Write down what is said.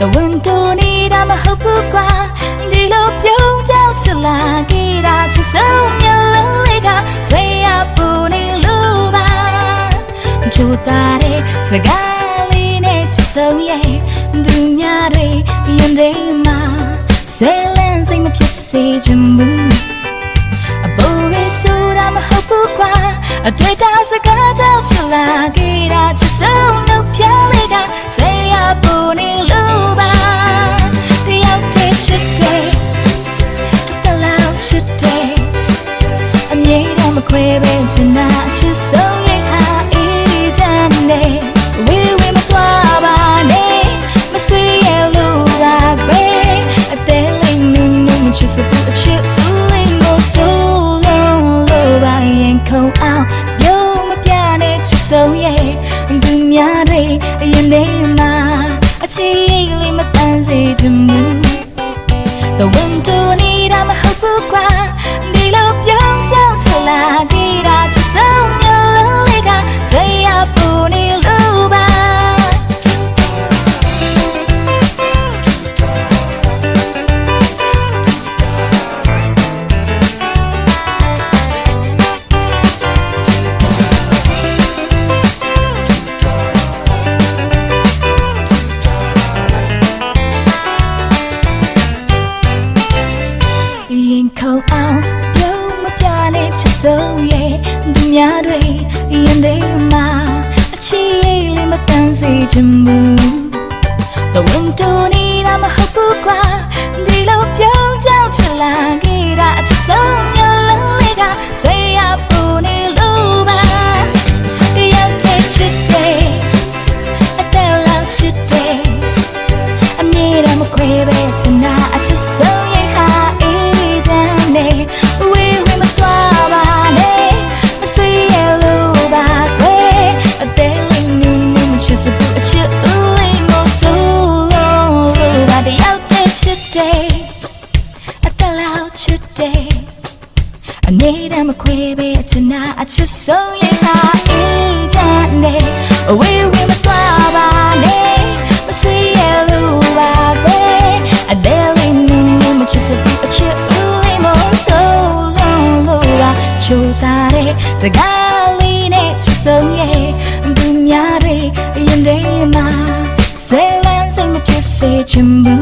The window နေတာမဟုတ်ဘူးကွာဒီလိုပြုံးကြောက်ချလာခဲ့တာချစ်ဆုံးမျက်လုံးလေးကဆွေရပူနေလို့ပါချိုသားတဲ့စကားလေးနဲ့ချစ်ဆုံးရဲ့သူများတွေရင်ထဲမှာဆွေလန်းစိတ်မဖြစ်စေချင်ဘူးအပေါ်ရဆိုတာမဟုတ်ဘူးကွာအတွေ့အတာစကားကြောင့်ချလာခဲ့တာချစ်ဆုံးနှုတ်ပြ မြဲတမ်းမခွဲပဲချင်တာချစ်ဆုံးရဲ့ဟာအေးချမ်းနေဝေးဝေးမသွားပါနဲ့မဆွေရလို့ပါကွယ်အသေးလေးနုံနုံချစ်စပူအချစ်ဦးလေးကိုဆိုလုံးလို့ပါရင်ခုံအောင်ပြုံးမပြနဲ့ချစ်ဆုံးရဲ့သူများတွေအရင်နေမှာအချစ်လေးမတန်စေချင်ဘူး The window ကြော ချစ်ဆုံးရဲ့သူများတွေရင်ထဲမှာအချီလေးမတန်စေချင်ဘူး The window နေတာမဟုတ်ဘူးကွာဒီလိုပြုံးကြောက်ချလာခဲ့တာအချစ်ဆုံးမျိုးလုံးလေးကဆွေရပူနေလို့ပါတယောက်တည်းချစ်တယ်အသက်လောက်ချစ်တယ်အမြဲတမ်းမခွဲပဲချင်တာ တည်းချစ်တယ်အတလောက်ချစ်တယ်အမြဲတမ်းမခွဲပဲချင်တာအချစ်ဆုံးရဲ့ဟာအေးချမ်းနေဝေးဝေးမသွားပါနဲ့မဆွေရလို့ပါကွယ်အသေးလေးနူးနူးမချစ်စဘူးအချစ်ဦးလေးမို့ဆိုလို့လို့ပါချိုးသားတဲ့စကားလေးနဲ့ချစ်ဆုံးရဲ့သူများတွေရင်ထဲမှာဆွဲလန်းစိတ်မဖြစ်စေချင်ဘူး